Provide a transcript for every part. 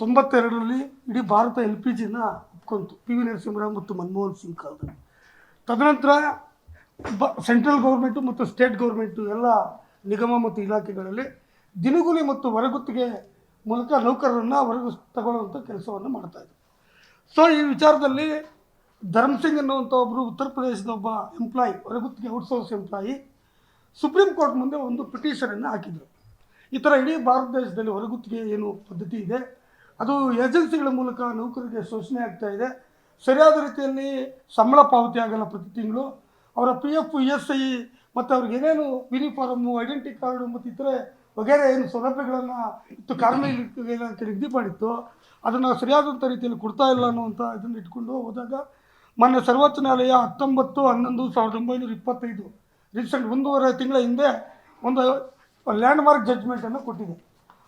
ತೊಂಬತ್ತೆರಡರಲ್ಲಿ ಇಡೀ Bharat L P ಜಿನ ಒಪ್ಕೊಂತು. ಪಿ ವಿ ನರಸಿಂಹರಾವ್ ಮತ್ತು ಮನಮೋಹನ್ ಸಿಂಗ್ ಕಾಲದಲ್ಲಿ. ತದನಂತರ ಬ, ಸೆಂಟ್ರಲ್ ಗೌರ್ಮೆಂಟು ಮತ್ತು ಸ್ಟೇಟ್ ಗೌರ್ಮೆಂಟು ಎಲ್ಲ ನಿಗಮ ಮತ್ತು ಇಲಾಖೆಗಳಲ್ಲಿ ದಿನಗೂಲಿ ಮತ್ತು ಹೊರಗುತ್ತಿಗೆ ಮೂಲಕ ನೌಕರರನ್ನು ಹೊರಗು ತಗೊಳ್ಳುವಂಥ ಕೆಲಸವನ್ನು ಮಾಡ್ತಾಯಿದ್ರು ಸೊ ಈ ವಿಚಾರದಲ್ಲಿ ಧರ್ಮ್ ಸಿಂಗ್ ಅನ್ನುವಂಥ ಒಬ್ಬರು ಉತ್ತರ ಪ್ರದೇಶದ ಒಬ್ಬ ಎಂಪ್ಲಾಯಿ ಹೊರಗುತ್ತಿಗೆ ಔಟ್ಸೋರ್ಸ್ ಎಂಪ್ಲಾಯಿ ಸುಪ್ರೀಂ ಕೋರ್ಟ್ ಮುಂದೆ ಒಂದು ಪಿಟಿಷನನ್ನು ಹಾಕಿದರು. ಈ ಥರ ಇಡೀ ಭಾರತ ದೇಶದಲ್ಲಿ ಹೊರಗುತ್ತಿಗೆ ಏನು ಪದ್ಧತಿ ಇದೆ? ಅದು ಏಜೆನ್ಸಿಗಳ ಮೂಲಕ ನೌಕರರಿಗೆ ಶೋಷಣೆ ಆಗ್ತಾ ಇದೆ. ಸರಿಯಾದ ರೀತಿಯಲ್ಲಿ ಸಂಬಳ ಪಾವತಿ ಆಗಲ್ಲ ಪ್ರತಿ ತಿಂಗಳು. ಅವರ P F E S I ಮತ್ತು ಅವ್ರಿಗೆ ಏನೇನು ಯೂನಿಫಾರ್ಮು ಐಡೆಂಟಿ ಕಾರ್ಡು ಮತ್ತು ಇತರೆ ವಗೇರೆ ಏನು ಸೌಲಭ್ಯಗಳನ್ನು ಇತ್ತು ಕಾರ್ಮಿಕ ನಿಗದಿ ಮಾಡಿತ್ತು. ಅದನ್ನು ಸರಿಯಾದಂಥ ರೀತಿಯಲ್ಲಿ ಕೊಡ್ತಾ ಇಲ್ಲ ಅನ್ನುವಂಥ ಇದನ್ನು ಇಟ್ಕೊಂಡು ಹೋದಾಗ ಮೊನ್ನೆ ಸರ್ವೋಚ್ಚ ನ್ಯಾಯಾಲಯ ಹತ್ತೊಂಬತ್ತು, ಹನ್ನೊಂದು, ಸಾವಿರದ ಒಂಬೈನೂರ ಇಪ್ಪತ್ತೈದು, ರೀಸೆಂಟ್ ಒಂದೂವರೆ ತಿಂಗಳ ಹಿಂದೆ ಒಂದು ಲ್ಯಾಂಡ್ ಮಾರ್ಕ್ ಜಡ್ಜ್ಮೆಂಟನ್ನು ಕೊಟ್ಟಿದೆ.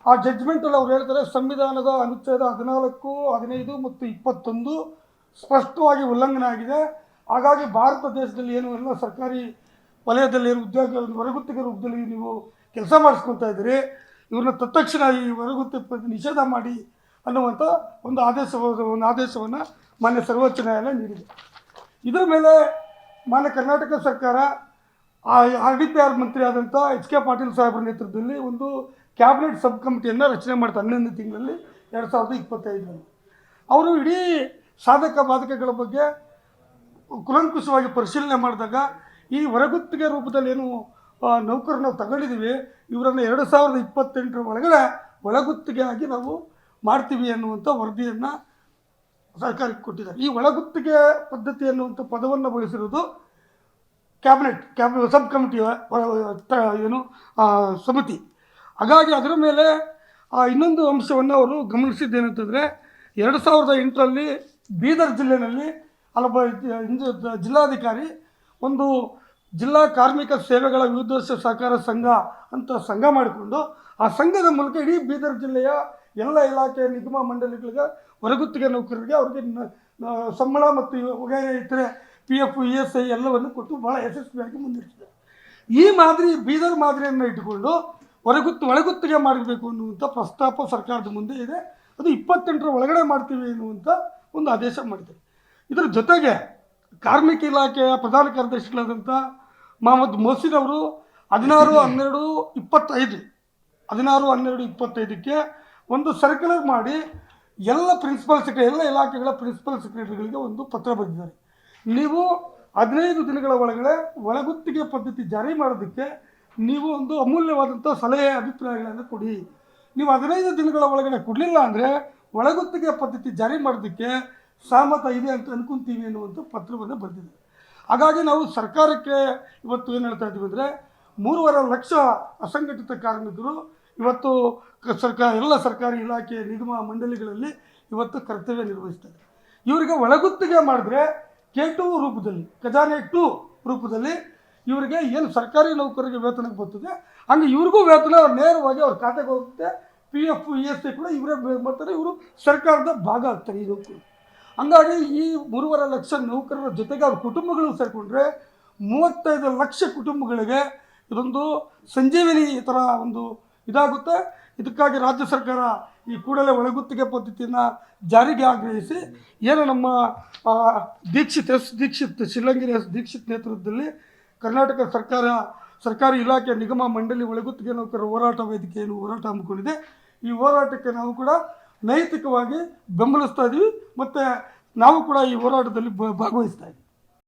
ಆ ಜಡ್ಜ್ಮೆಂಟಲ್ಲಿ ಅವ್ರು ಹೇಳ್ತಾರೆ, ಸಂವಿಧಾನದ ಅನುಚ್ಛೇದ ಹದಿನಾಲ್ಕು, ಹದಿನೈದು ಮತ್ತು ಇಪ್ಪತ್ತೊಂದು ಸ್ಪಷ್ಟವಾಗಿ ಉಲ್ಲಂಘನೆ ಆಗಿದೆ. ಹಾಗಾಗಿ ಭಾರತ ದೇಶದಲ್ಲಿ ಏನು ಎಲ್ಲ ಸರ್ಕಾರಿ ವಲಯದಲ್ಲಿ ಏನು ಉದ್ಯೋಗ ಹೊರಗುತ್ತಿಗೆ ರೂಪದಲ್ಲಿ ನೀವು ಕೆಲಸ ಮಾಡಿಸ್ಕೊತಾ ಇದ್ದೀರಿ, ಇವ್ರನ್ನ ತತ್ಕ್ಷಣ ಈ ಹೊರಗುತ್ತಿ ನಿಷೇಧ ಮಾಡಿ ಅನ್ನುವಂಥ ಒಂದು ಆದೇಶ, ಒಂದು ಆದೇಶವನ್ನು ಮಾನ್ಯ ಸರ್ವೋಚ್ಚ ನ್ಯಾಯಾಲಯ ನೀಡಿದೆ. ಇದರ ಮೇಲೆ ಮಾನ್ಯ ಕರ್ನಾಟಕ ಸರ್ಕಾರ ಆರ್ ಡಿ ಪಿ ಆರ್ ಮಂತ್ರಿ ಆದಂಥ ಎಚ್ ಕೆ ಪಾಟೀಲ್ ಸಾಹೇಬ್ರ ನೇತೃತ್ವದಲ್ಲಿ ಒಂದು ಕ್ಯಾಬಿನೆಟ್ ಸಬ್ ಕಮಿಟಿಯನ್ನು ರಚನೆ ಮಾಡ್ತಾರೆ, ಹನ್ನೊಂದು ತಿಂಗಳಲ್ಲಿ, ಎರಡು ಸಾವಿರದ ಇಪ್ಪತ್ತೈದರಲ್ಲಿ. ಅವರು ಇಡೀ ಸಾಧಕ ಬಾಧಕಗಳ ಬಗ್ಗೆ ಕುಲಂಕುಷವಾಗಿ ಪರಿಶೀಲನೆ ಮಾಡಿದಾಗ, ಈ ಹೊರಗುತ್ತಿಗೆ ರೂಪದಲ್ಲಿ ಏನು ನೌಕರರು ನಾವು ತಗೊಂಡಿದ್ದೀವಿ ಇವರನ್ನು ಎರಡು ಸಾವಿರದ ಇಪ್ಪತ್ತೆಂಟರ ಒಳಗಡೆ ಒಳಗುತ್ತಿಗೆ ಆಗಿ ನಾವು ಮಾಡ್ತೀವಿ ಅನ್ನುವಂಥ ವರದಿಯನ್ನು ಸರ್ಕಾರಕ್ಕೆ ಕೊಟ್ಟಿದ್ದಾರೆ. ಈ ಒಳಗುತ್ತಿಗೆ ಪದ್ಧತಿ ಅನ್ನುವಂಥ ಪದವನ್ನು ಬಳಸಿರೋದು ಕ್ಯಾಬಿನೆಟ್ ಕ್ಯಾಬ್ ಸಬ್ ಕಮಿಟಿ ಏನು ಸಮಿತಿ. ಹಾಗಾಗಿ ಅದರ ಮೇಲೆ ಆ, ಇನ್ನೊಂದು ಅಂಶವನ್ನು ಅವರು ಗಮನಿಸಿದ್ದೇನೆಂತಂದರೆ ಎರಡು ಸಾವಿರದ ಎಂಟರಲ್ಲಿ ಬೀದರ್ ಜಿಲ್ಲೆಯಲ್ಲಿ ಅಲ್ಲೊಬ್ಬ ಜಿಲ್ಲಾಧಿಕಾರಿ ಒಂದು ಜಿಲ್ಲಾ ಕಾರ್ಮಿಕ ಸೇವೆಗಳ ವಿರುದ್ಧ ಸಹಕಾರ ಸಂಘ ಅಂತ ಸಂಘ ಮಾಡಿಕೊಂಡು ಆ ಸಂಘದ ಮೂಲಕ ಇಡೀ ಬೀದರ್ ಜಿಲ್ಲೆಯ ಎಲ್ಲ ಇಲಾಖೆಯ ನಿಗಮ ಮಂಡಳಿಗಳಿಗೆ ಹೊರಗುತ್ತಿಗೆ ನೌಕರರಿಗೆ ಅವ್ರಿಗೆ ಸಂಬಳ ಮತ್ತು ವಗೈರೆ ಇತರೆ P F E S I ಎಲ್ಲವನ್ನು ಕೊಟ್ಟು ಭಾಳ ಯಶಸ್ವಿಯಾಗಿ ಮುಂದಿರ್ತದೆ ಈ ಮಾದರಿ ಬೀದರ್ ಮಾದರಿಯನ್ನು ಇಟ್ಟುಕೊಂಡು ಹೊರಗುತ್ತು, ಒಳಗುತ್ತಿಗೆ ಮಾಡಬೇಕು ಅನ್ನುವಂಥ ಪ್ರಸ್ತಾಪ ಸರ್ಕಾರದ ಮುಂದೆ ಇದೆ. ಅದು ಇಪ್ಪತ್ತೆಂಟರ ಒಳಗಡೆ ಮಾಡ್ತೀವಿ ಅನ್ನುವಂಥ ಒಂದು ಆದೇಶ ಮಾಡಿದ್ದಾರೆ. ಇದರ ಜೊತೆಗೆ ಕಾರ್ಮಿಕ ಇಲಾಖೆಯ ಪ್ರಧಾನ ಕಾರ್ಯದರ್ಶಿಗಳಾದಂಥ ಮೊಹಮ್ಮದ್ ಮೊಹಸಿನ್ ಅವರು ಹದಿನಾರು, ಹನ್ನೆರಡು, ಇಪ್ಪತ್ತೈದು, ಹದಿನಾರು, ಹನ್ನೆರಡು, ಇಪ್ಪತ್ತೈದಕ್ಕೆ ಒಂದು ಸರ್ಕ್ಯುಲರ್ ಮಾಡಿ ಎಲ್ಲ ಪ್ರಿನ್ಸಿಪಲ್ ಸೆಕ್ರೆ ಎಲ್ಲ ಇಲಾಖೆಗಳ ಪ್ರಿನ್ಸಿಪಲ್ ಸೆಕ್ರೆಟರಿಗಳಿಗೆ ಒಂದು ಪತ್ರ ಬರೆದಿದ್ದಾರೆ. ನೀವು ಹದಿನೈದು ದಿನಗಳ ಒಳಗಡೆ ಒಳಗುತ್ತಿಗೆ ಪದ್ಧತಿ ಜಾರಿ ಮಾಡೋದಕ್ಕೆ ನೀವು ಒಂದು ಅಮೂಲ್ಯವಾದಂಥ ಸಲಹೆ, ಅಭಿಪ್ರಾಯಗಳನ್ನು ಕೊಡಿ. ನೀವು ಹದಿನೈದು ದಿನಗಳ ಒಳಗಡೆ ಕೊಡಲಿಲ್ಲ ಅಂದರೆ ಒಳಗುತ್ತಿಗೆ ಪದ್ಧತಿ ಜಾರಿ ಮಾಡೋದಕ್ಕೆ ಸಹಮತ ಇದೆ ಅಂತ ಅನ್ಕೊಂತೀವಿ ಅನ್ನುವಂಥ ಪತ್ರವನ್ನು ಬರೆದಿದೆ. ಹಾಗಾಗಿ ನಾವು ಸರ್ಕಾರಕ್ಕೆ ಇವತ್ತು ಏನು ಹೇಳ್ತಾ ಇದ್ದೀವಿ ಅಂದರೆ ಮೂರುವರೆ ಲಕ್ಷ ಅಸಂಘಟಿತ ಕಾರ್ಮಿಕರು ಇವತ್ತು ಸರ್ಕಾರ ಎಲ್ಲ ಸರ್ಕಾರಿ ಇಲಾಖೆ, ನಿಗಮ, ಮಂಡಳಿಗಳಲ್ಲಿ ಇವತ್ತು ಕರ್ತವ್ಯ ನಿರ್ವಹಿಸ್ತಾರೆ ಇವರಿಗೆ ಒಳಗುತ್ತಿಗೆ ಮಾಡಿದ್ರೆ ಕೆ ಟು ರೂಪದಲ್ಲಿ, ಖಜಾನೆ ಟು ರೂಪದಲ್ಲಿ ಇವರಿಗೆ ಏನು ಸರ್ಕಾರಿ ನೌಕರರಿಗೆ ವೇತನಕ್ಕೆ ಬರ್ತದೆ? ಹಂಗೆ ಇವ್ರಿಗೂ ವೇತನ, ಅವ್ರು ನೇರವಾಗಿ ಅವ್ರ ಖಾತೆಗೆ ಹೋಗುತ್ತೆ. P F E S I ಕೂಡ ಇವರೇ ಮಾಡ್ತಾರೆ. ಇವರು ಸರ್ಕಾರದ ಭಾಗ ಆಗ್ತಾರೆ ಈ ನೌಕರು ಹಂಗಾಗಿ ಈ ಮೂರುವರೆ ಲಕ್ಷ ನೌಕರರ ಜೊತೆಗೆ ಅವ್ರ ಕುಟುಂಬಗಳು ಸೇರಿಕೊಂಡ್ರೆ ಮೂವತ್ತೈದು ಲಕ್ಷ ಕುಟುಂಬಗಳಿಗೆ ಇದೊಂದು ಸಂಜೀವಿನಿ ಥರ ಒಂದು ಇದಾಗುತ್ತೆ. ಇದಕ್ಕಾಗಿ ರಾಜ್ಯ ಸರ್ಕಾರ ಈ ಕೂಡಲೇ ಒಳಗುತ್ತಿಗೆ ಪದ್ಧತಿಯನ್ನು ಜಾರಿಗೆ ಆಗ್ರಹಿಸಿ, ಏನು ನಮ್ಮ ದೀಕ್ಷಿತ್ ಎಸ್, ದೀಕ್ಷಿತ್ ಶಿಲ್ಲಂಗಿರಿ ಎಸ್, ದೀಕ್ಷಿತ್ ನೇತೃತ್ವದಲ್ಲಿ ಕರ್ನಾಟಕ ಸರ್ಕಾರ, ಸರ್ಕಾರಿ ಇಲಾಖೆ ನಿಗಮ ಮಂಡಳಿ ಒಳಗುತ್ತಿಗೆ ನೌಕರರ ಹೋರಾಟ ವೇದಿಕೆಯನ್ನು ಹೋರಾಟ ಹಮ್ಮಿಕೊಂಡಿದೆ. ಈ ಹೋರಾಟಕ್ಕೆ ನಾವು ಕೂಡ ನೈತಿಕವಾಗಿ ಬೆಂಬಲಿಸ್ತಾ ಇದ್ದೀವಿ ಮತ್ತು ನಾವು ಕೂಡ ಈ ಹೋರಾಟದಲ್ಲಿ ಭಾಗವಹಿಸ್ತಾ ಇದ್ದೀವಿ